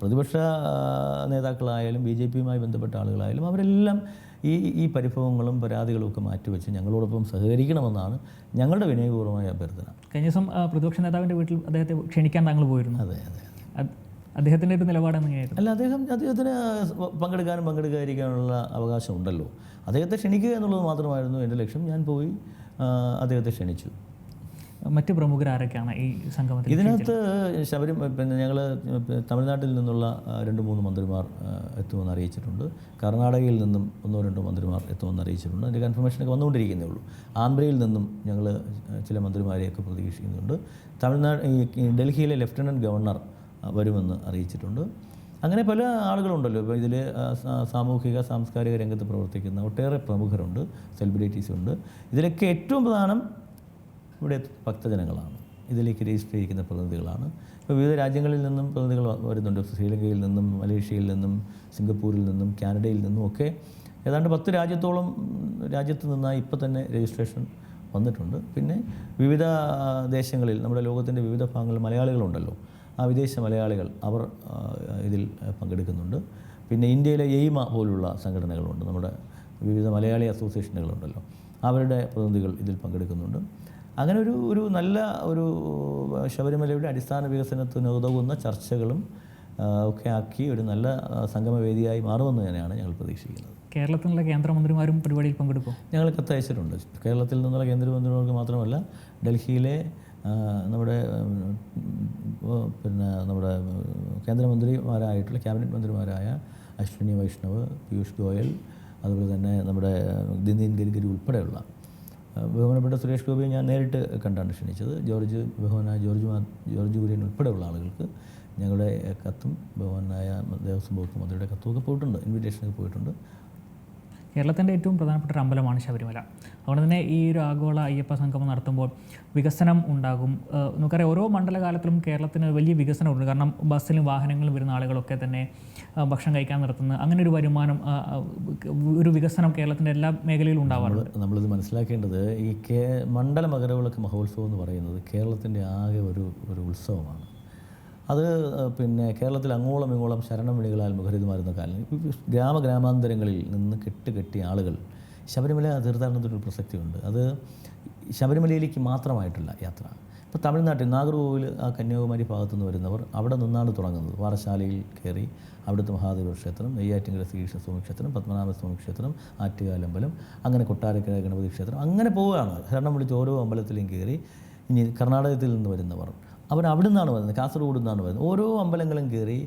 പ്രതിപക്ഷ നേതാക്കളായാലും B J പിയുമായി ബന്ധപ്പെട്ട ആളുകളായാലും അവരെല്ലാം ഈ ഈ പരിഭവങ്ങളും പരാതികളും ഒക്കെ മാറ്റിവെച്ച് ഞങ്ങളോടൊപ്പം സഹകരിക്കണമെന്നാണ് ഞങ്ങളുടെ വിനയപൂർവമായ അഭ്യർത്ഥന. കഴിഞ്ഞ ദിവസം പ്രതിപക്ഷ നേതാവിന്റെ വീട്ടിൽ അദ്ദേഹത്തെ ക്ഷണിക്കാൻ താങ്കൾ പോയിരുന്നു. അതെ അതെ അദ്ദേഹത്തിന്റെ ഒരു നിലപാട് എങ്ങനെയായിരുന്നു? അല്ല അദ്ദേഹം അദ്ദേഹത്തിന് പങ്കെടുക്കാനും പങ്കെടുക്കാതിരിക്കാനുള്ള അവകാശം ഉണ്ടല്ലോ. അദ്ദേഹത്തെ ക്ഷണിക്കുക എന്നുള്ളത് മാത്രമായിരുന്നു എന്റെ ലക്ഷ്യം. ഞാൻ പോയി അദ്ദേഹത്തെ ക്ഷണിച്ചു. മറ്റ് പ്രമുഖർ ആരൊക്കെയാണ് ഈ സംഗമത്തിൽ ഇതിനകത്ത് ശബരി പിന്നെ ഞങ്ങൾ തമിഴ്നാട്ടിൽ നിന്നുള്ള രണ്ട് മൂന്ന് മന്ത്രിമാർ എത്തുമെന്ന് അറിയിച്ചിട്ടുണ്ട്. കർണാടകയിൽ നിന്നും ഒന്നോ രണ്ടോ മന്ത്രിമാർ എത്തുമെന്ന് അറിയിച്ചിട്ടുണ്ട്. അതിന്റെ കൺഫർമേഷനൊക്കെ വന്നുകൊണ്ടിരിക്കുന്നേ ഉള്ളൂ. ആന്ധ്രയിൽ നിന്നും ഞങ്ങൾ ചില മന്ത്രിമാരെയൊക്കെ പ്രതീക്ഷിക്കുന്നുണ്ട്. തമിഴ്നാട് ഈ ഡൽഹിയിലെ ലഫ്റ്റനന്റ് ഗവർണർ വരുമെന്ന് അറിയിച്ചിട്ടുണ്ട്. അങ്ങനെ പല ആളുകളുണ്ടല്ലോ. ഇപ്പോൾ ഇതിൽ സാമൂഹിക സാംസ്കാരിക രംഗത്ത് പ്രവർത്തിക്കുന്ന ഒട്ടേറെ പ്രമുഖരുണ്ട് സെലിബ്രിറ്റീസ് ഉണ്ട്. ഇതിലൊക്കെ ഏറ്റവും പ്രധാനം ഇവിടെ ഭക്തജനങ്ങളാണ്. ഇതിലേക്ക് രജിസ്റ്റർ ചെയ്തിരിക്കുന്ന പ്രതിനിധികളാണ്. ഇപ്പോൾ വിവിധ രാജ്യങ്ങളിൽ നിന്നും പ്രതിനിധികൾ വരുന്നുണ്ട്. ശ്രീലങ്കയിൽ നിന്നും മലേഷ്യയിൽ നിന്നും സിംഗപ്പൂരിൽ നിന്നും കാനഡയിൽ നിന്നും ഒക്കെ ഏതാണ്ട് പത്ത് രാജ്യത്തോളം രാജ്യത്ത് നിന്നായി ഇപ്പോൾ തന്നെ രജിസ്ട്രേഷൻ വന്നിട്ടുണ്ട്. പിന്നെ വിവിധ ദേശങ്ങളിൽ നമ്മുടെ ലോകത്തിന്റെ വിവിധ ഭാഗങ്ങളിൽ മലയാളികളുണ്ടല്ലോ. ആ വിദേശ മലയാളികൾ അവർ ഇതിൽ പങ്കെടുക്കുന്നുണ്ട്. പിന്നെ ഇന്ത്യയിലെ എയ്മ പോലുള്ള സംഘടനകളുണ്ട്. നമ്മുടെ വിവിധ മലയാളി അസോസിയേഷനുകളുണ്ടല്ലോ. അവരുടെ പ്രതിനിധികൾ ഇതിൽ പങ്കെടുക്കുന്നുണ്ട്. അങ്ങനെ ഒരു ഒരു നല്ല ഒരു ശബരിമലയുടെ അടിസ്ഥാന വികസനത്തിന് ഉതകുന്ന ചർച്ചകളും ഒക്കെ ആക്കി ഒരു നല്ല സംഗമവേദിയായി മാറുമെന്ന് തന്നെയാണ് ഞങ്ങൾ പ്രതീക്ഷിക്കുന്നത്. കേരളത്തിൽ നിന്നുള്ള കേന്ദ്രമന്ത്രിമാരും പരിപാടിയിൽ പങ്കെടുക്കും? ഞങ്ങൾ കത്തയച്ചിട്ടുണ്ട് കേരളത്തിൽ നിന്നുള്ള കേന്ദ്രമന്ത്രിമാർക്ക് മാത്രമല്ല ഡൽഹിയിലെ നമ്മുടെ പിന്നെ നമ്മുടെ കേന്ദ്രമന്ത്രിമാരായിട്ടുള്ള ക്യാബിനറ്റ് മന്ത്രിമാരായ അശ്വിനി വൈഷ്ണവ് പീയൂഷ് ഗോയൽ അതുപോലെ തന്നെ നമ്മുടെ നിതിൻ ഗഡ്കരി ഉൾപ്പെടെയുള്ള ബഹുമാനപ്പെട്ട സുരേഷ് ഗോപിയെ ഞാൻ നേരിട്ട് കണ്ടാണ് ക്ഷണിച്ചത്. ജോർജ് ബഹുമാനായ ജോർജ് മാ ജോർജ് കുര്യൻ ഉൾപ്പെടെയുള്ള ആളുകൾക്ക് ഞങ്ങളുടെ കത്തും ബഹുമാനായ ദേവസ്വം വകുപ്പ് മന്ത്രിയുടെ കത്തുമൊക്കെ പോയിട്ടുണ്ട്. ഇൻവിറ്റേഷനൊക്കെ പോയിട്ടുണ്ട്. കേരളത്തിന്റെ ഏറ്റവും പ്രധാനപ്പെട്ട ഒരു അമ്പലമാണ് ശബരിമല. അതുകൊണ്ട് തന്നെ ഈ ഒരു ആഗോള അയ്യപ്പ സംഗമം നടത്തുമ്പോൾ വികസനം ഉണ്ടാകും. നമുക്കറിയാം ഓരോ മണ്ഡലകാലത്തിലും കേരളത്തിന് വലിയ വികസനമുണ്ട്. കാരണം ബസ്സിലും വാഹനങ്ങളും വരുന്ന ആളുകളൊക്കെ തന്നെ ഭക്ഷണം കഴിക്കാൻ നിർത്തുന്നത് അങ്ങനെ ഒരു വരുമാനം ഒരു വികസനം കേരളത്തിന്റെ എല്ലാ മേഖലയിലും ഉണ്ടാവാറുണ്ട്. നമ്മളിത് മനസ്സിലാക്കേണ്ടത് ഈ കേ മണ്ഡല മകരവിളക്ക് മഹോത്സവം എന്ന് പറയുന്നത് കേരളത്തിന്റെ ആകെ ഒരു ഒരു ഉത്സവമാണ്. അത് പിന്നെ കേരളത്തിൽ അങ്ങോളം ഇങ്ങോളം ശരണം വിളികളാൽ മുഖരിതമായിരുന്ന കാലം ഗ്രാമ ഗ്രാമാന്തരങ്ങളിൽ നിന്ന് കെട്ട് കെട്ടിയ ആളുകൾ ശബരിമല തീർത്ഥാടനത്തിനൊരു പ്രസക്തിയുണ്ട്. അത് ശബരിമലയിലേക്ക് മാത്രമായിട്ടുള്ള യാത്ര ഇപ്പോൾ തമിഴ്നാട്ടിൽ നാഗർകോവിൽ ആ കന്യാകുമാരി ഭാഗത്തു നിന്ന് വരുന്നവർ അവിടെ നിന്നാണ് തുടങ്ങുന്നത്. പാറശാലയിൽ കയറി അവിടുത്തെ മഹാദേവ ക്ഷേത്രം നെയ്യാറ്റിങ്കര ശ്രീകൃഷ്ണ സ്വാമി ക്ഷേത്രം പത്മനാഭ സ്വാമി ക്ഷേത്രം ആറ്റുകാലമ്പലം അങ്ങനെ കൊട്ടാരക്കര ഗണപതി ക്ഷേത്രം അങ്ങനെ പോവുകയാണ്. ശരണം വിളിച്ച് ഓരോ അമ്പലത്തിലും കയറി ഇനി കർണാടകത്തിൽ നിന്ന് വരുന്നവർ അവർ അവിടെ നിന്നാണ് വരുന്നത് കാസർഗോഡ് നിന്നാണ് വരുന്നത്. ഓരോ അമ്പലങ്ങളും കയറി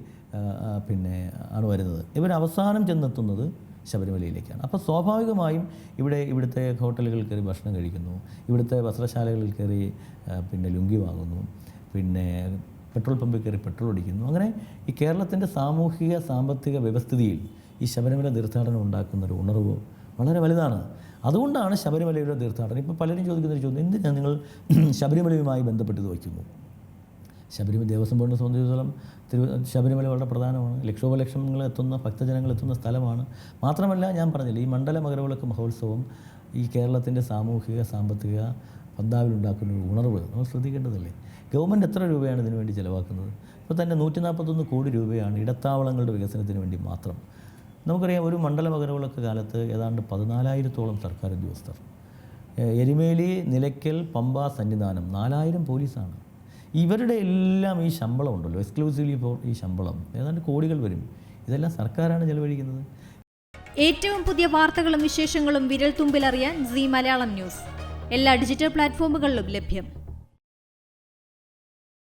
പിന്നെ ആണ് വരുന്നത്. ഇവർ അവസാനം ചെന്നെത്തുന്നത് ശബരിമലയിലേക്കാണ്. അപ്പോൾ സ്വാഭാവികമായും ഇവിടെ ഇവിടുത്തെ ഹോട്ടലുകളിൽ കയറി ഭക്ഷണം കഴിക്കുന്നു. ഇവിടുത്തെ വസ്ത്രശാലകളിൽ കയറി പിന്നെ ലുങ്കി വാങ്ങുന്നു. പിന്നെ പെട്രോൾ പമ്പിൽ കയറി പെട്രോൾ അടിക്കുന്നു. അങ്ങനെ ഈ കേരളത്തിന്റെ സാമൂഹിക സാമ്പത്തിക വ്യവസ്ഥിതിയിൽ ഈ ശബരിമല തീർത്ഥാടനം ഉണ്ടാക്കുന്ന ഒരു ഉണർവ് വളരെ വലുതാണ്. അതുകൊണ്ടാണ് ശബരിമലയുടെ തീർത്ഥാടനം. ഇപ്പോൾ പലരും ചോദിക്കുന്ന ഒരു ചോദ്യം എന്തിനാണ് നിങ്ങൾ ശബരിമലയുമായി ബന്ധപ്പെട്ട് വയ്ക്കുന്നു? ശബരിമല ദേവസ്വം ബോർഡിനെ സംബന്ധിച്ചിടത്തോളം തിരു ശബരിമല വളരെ പ്രധാനമാണ്. ലക്ഷോപലക്ഷങ്ങൾ എത്തുന്ന ഭക്തജനങ്ങൾ എത്തുന്ന സ്ഥലമാണ്. മാത്രമല്ല ഞാൻ പറഞ്ഞില്ല ഈ മണ്ഡല മകരവിളക്ക് മഹോത്സവം ഈ കേരളത്തിന്റെ സാമൂഹിക സാമ്പത്തിക പന്താവിലുണ്ടാക്കുന്ന ഒരു ഉണർവ്. നമ്മൾ ശ്രദ്ധിക്കേണ്ടതല്ലേ? ഗവൺമെന്റ് എത്ര രൂപയാണ് ഇതിനു വേണ്ടി ചിലവാക്കുന്നത്? ഇപ്പോൾ തന്നെ നൂറ്റി നാൽപ്പത്തൊന്ന് കോടി രൂപയാണ് ഇടത്താവളങ്ങളുടെ വികസനത്തിന് വേണ്ടി മാത്രം. നമുക്കറിയാം ഒരു മണ്ഡല മകരവിളക്ക് കാലത്ത് ഏതാണ്ട് പതിനാലായിരത്തോളം സർക്കാർ ഉദ്യോഗസ്ഥർ. എരുമേലി നിലയ്ക്കൽ പമ്പ സന്നിധാനം നാലായിരം പോലീസാണ്. ഇവരുടെ എല്ലാം ഈ ശമ്പളം ഉണ്ടല്ലോ. എക്സ്ക്ലൂസീവ്ലി ഫോർ ഈ ശമ്പളം. ഏതാണ്ട് കോടികൾ വരും. ഇതെല്ലാം സർക്കാരാണ് ചെലവഴിക്കുന്നത്. ഏറ്റവും പുതിയ വാർത്തകളും വിശേഷങ്ങളും വിരൽ തുമ്പിലറിയാൻ സി മലയാളം ന്യൂസ്. എല്ലാ ഡിജിറ്റൽ പ്ലാറ്റ്ഫോമുകളിലും ലഭ്യം.